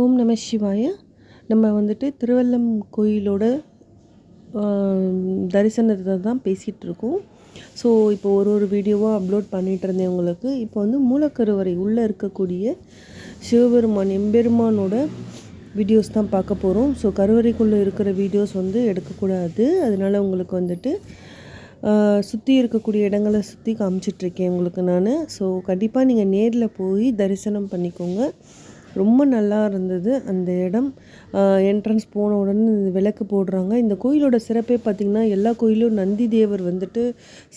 ஓம் நம சிவாய. நம்ம வந்துட்டு திருவல்லம் கோயிலோட தரிசனத்தை தான் பேசிகிட்டு இருக்கோம். ஸோ இப்போ ஒரு ஒரு வீடியோவாக அப்லோட் பண்ணிகிட்டு இருந்தேன் உங்களுக்கு. இப்போ வந்து மூலக்கருவறை உள்ளே இருக்கக்கூடிய சிவபெருமான் எம்பெருமானோட வீடியோஸ் தான் பார்க்க போகிறோம் ஸோ கருவறைக்குள்ளே இருக்கிற வீடியோஸ் வந்து எடுக்கக்கூடாது. அதனால் உங்களுக்கு வந்துட்டு சுற்றி இருக்கக்கூடிய இடங்களை சுற்றி காமிச்சிட்ருக்கேன் உங்களுக்கு நான். ஸோ கண்டிப்பாக நீங்கள் நேரில் போய் தரிசனம் பண்ணிக்கோங்க. ரொம்ப நல்லா இருந்தது அந்த இடம். என்ட்ரன்ஸ் போன உடனே விளக்கு போடுறாங்க. இந்த கோயிலோட சிறப்பே பார்த்திங்கன்னா எல்லா கோயிலும் நந்தி தேவர் வந்துட்டு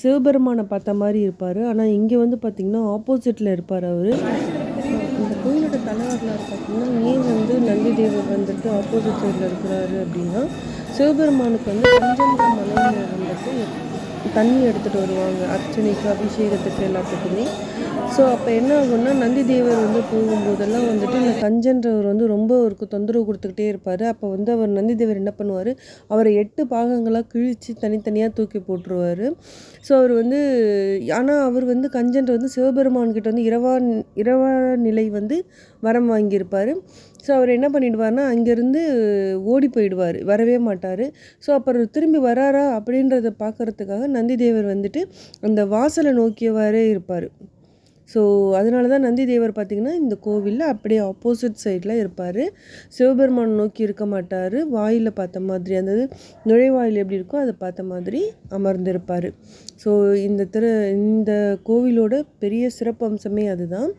சிவபெருமானை பார்த்த மாதிரி இருப்பார். ஆனால் இங்கே வந்து பார்த்திங்கன்னா ஆப்போசிட்டில் இருப்பார் அவர். இந்த கோயிலோட தலைவர்களாக பார்த்திங்கன்னா ஏன் வந்து நந்தி தேவர் வந்துட்டு ஆப்போசிட் சைடில் இருக்கிறாரு அப்படின்னா சிவபெருமானுக்கு வந்து பஞ்சந்திர மலையில் வந்துட்டு தண்ணி எடுத்துகிட்டு வருவாங்க. அர்ச்சனைக்கு அபிஷேகத்துக்கு எல்லாத்துக்குமே. ஸோ அப்போ என்ன ஆகும்னா நந்தி தேவர் வந்து போகும்போதெல்லாம் வந்துட்டு இந்த கஞ்சன்றவர் வந்து ரொம்ப அவருக்கு தொந்தரவு கொடுத்துக்கிட்டே இருப்பார். அப்போ வந்து அவர் நந்தி தேவர் என்ன பண்ணுவார்? அவரை எட்டு பாகங்களாக கிழித்து தனித்தனியாக தூக்கி போட்டுருவார். ஸோ அவர் வந்து ஆனால் அவர் வந்து கஞ்சன்ற வந்து சிவபெருமான்கிட்ட வந்து இரவா இரவா நிலை வந்து வரம் வாங்கியிருப்பார். ஸோ அவர் என்ன பண்ணிடுவார்னா அங்கேருந்து ஓடி போயிடுவார். வரவே மாட்டார். ஸோ அப்புறம் திரும்பி வராரா அப்படின்றத பார்க்குறதுக்காக நந்திதேவர் வந்துட்டு அந்த வாசலை நோக்கியவாறே இருப்பார். ஸோ அதனால தான் நந்தி தேவர் பார்த்திங்கன்னா இந்த கோவிலில் அப்படியே ஆப்போசிட் சைடில் இருப்பார். சிவபெருமான் நோக்கி இருக்க மாட்டார். வாயில் பார்த்த மாதிரி அந்த நுழைவாயில் எப்படி இருக்கோ அதை பார்த்த மாதிரி அமர்ந்திருப்பார். ஸோ இந்த திரு இந்த கோவிலோட பெரிய சிறப்பம்சமே அதுதான்.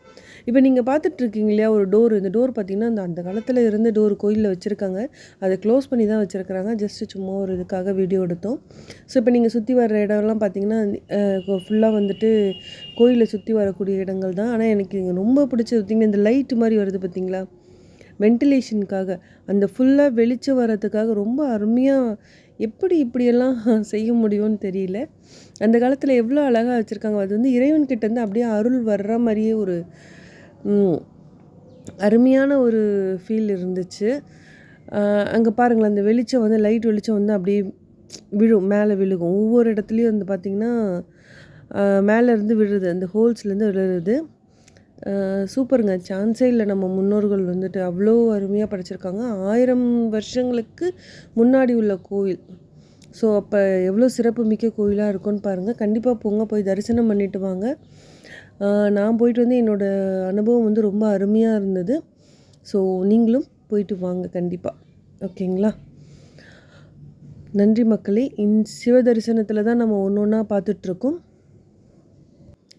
இப்போ நீங்கள் பார்த்துட்ருக்கீங்க இல்லையா ஒரு டோர் இந்த டோர் பார்த்திங்கன்னா அந்த அந்த காலத்தில் இருந்து டோர் கோயிலில் வச்சுருக்காங்க. அதை க்ளோஸ் பண்ணி தான் வச்சுருக்குறாங்க. ஜஸ்ட்டு சும்மா ஒரு இதுக்காக வீடியோ எடுத்தோம். ஸோ இப்போ நீங்கள் சுற்றி வர இடம்லாம் பார்த்திங்கன்னா ஃபுல்லாக வந்துட்டு கோயிலை சுற்றி வரக்கூடிய இடங்கள் தான். ஆனால் எனக்கு இங்கே ரொம்ப பிடிச்சது பார்த்திங்கன்னா இந்த லைட்டு மாதிரி வருது பார்த்திங்களா வென்டிலேஷனுக்காக அந்த ஃபுல்லாக வெளிச்சம் வர்றதுக்காக ரொம்ப அருமையாக எப்படி இப்படியெல்லாம் செய்ய முடியும்னு தெரியல. அந்த காலத்தில் எவ்வளோ அழகாக வச்சுருக்காங்க. அது வந்து இறைவன்கிட்டேருந்து அப்படியே அருள் வர்ற மாதிரியே ஒரு அருமையான ஒரு ஃபீல் இருந்துச்சு. அங்கே பாருங்களேன் அந்த வெளிச்சம் வந்து லைட் வெளிச்சம் வந்து அப்படியே விழும் மேலே விழுகும். ஒவ்வொரு இடத்துலையும் வந்து பார்த்திங்கன்னா மேலேருந்து விழுது அந்த ஹோல்ஸ்லேருந்து விழுறது சூப்பருங்க. சான்ஸே இல்லை நம்ம முன்னோர்கள் வந்துட்டு அவ்வளோ அருமையாக படைச்சிருக்காங்க. ஆயிரம் வருஷங்களுக்கு முன்னாடி உள்ள கோவில் ஸோ அப்போ எவ்வளோ சிறப்பு மிக்க கோயிலாக இருக்கும்னு பாருங்கள் கண்டிப்பாக போங்க போய் தரிசனம் பண்ணிவிட்டு வாங்க. நான் போயிட்டு வந்து என்னோடய அனுபவம் வந்து ரொம்ப அருமையாக இருந்தது. ஸோ நீங்களும் போயிட்டு வாங்க கண்டிப்பாக ஓகேங்களா? நன்றி மக்களே. இன் சிவ தரிசனத்தில் தான் நம்ம ஒன்று ஒன்றா பார்த்துட்ருக்கோம்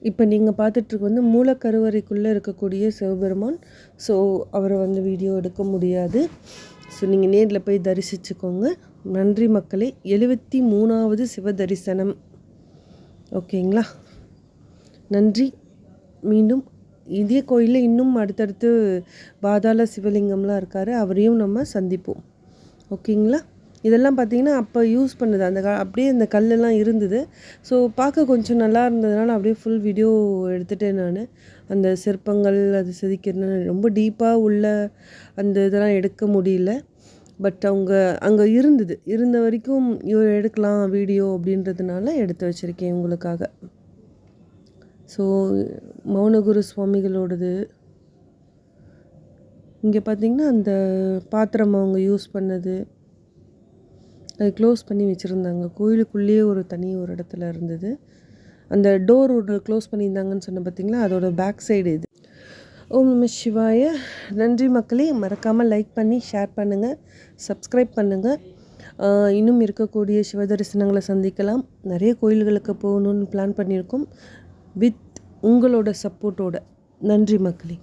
இப்போ நீங்கள் பார்த்துட்ருக்கு வந்து மூலக்கருவறைக்குள்ளே இருக்கக்கூடிய சிவபெருமான். ஸோ அவரை வந்து வீடியோ எடுக்க முடியாது. ஸோ நீங்கள் நேரில் போய் தரிசிச்சுக்கோங்க. நன்றி மக்களே. எழுபத்தி மூணாவது சிவ தரிசனம். ஓகேங்களா? நன்றி. மீண்டும் இதே கோயிலில் இன்னும் அடுத்தடுத்து பாதாள சிவலிங்கம்லாம் இருக்கார். அவரையும் நம்ம சந்திப்போம். ஓகேங்களா? இதெல்லாம் பார்த்திங்கன்னா அப்போ யூஸ் பண்ணுது. அந்த கா அப்படியே அந்த கல்லெல்லாம் இருந்தது. ஸோ பார்க்க கொஞ்சம் நல்லா இருந்ததுனால அப்படியே ஃபுல் வீடியோ எடுத்துகிட்டேன் நான். அந்த சிற்பங்கள் அது செதுக்கிறதுனால ரொம்ப டீப்பாக உள்ள அந்த இதெல்லாம் எடுக்க முடியல. பட் அவங்க அங்கே இருந்தது. இருந்த வரைக்கும் எடுக்கலாம் வீடியோ அப்படின்றதுனால எடுத்து வச்சுருக்கேன் உங்களுக்காக. ஸோ மௌனகுரு சுவாமிகளோடது. இங்கே பார்த்திங்கன்னா அந்த பாத்திரம் அவங்க யூஸ் பண்ணது. அது க்ளோஸ் பண்ணி வச்சுருந்தாங்க. கோயிலுக்குள்ளேயே ஒரு தனி ஒரு இடத்துல இருந்தது. அந்த டோர் ஒரு க்ளோஸ் பண்ணியிருந்தாங்கன்னு சொன்ன பார்த்திங்களா அதோட பேக் சைடு இது. ஓம் நம சிவாய. நன்றி மக்களே. மறக்காமல் லைக் பண்ணி ஷேர் பண்ணுங்கள் சப்ஸ்கிரைப் பண்ணுங்கள் இன்னும் இருக்கக்கூடிய சிவ தரிசனங்களை சந்திக்கலாம். நிறைய கோயில்களுக்கு போகணுன்னு பிளான் பண்ணியிருக்கோம். வித் உங்களோட சப்போர்ட்டோட நன்றி மக்களே.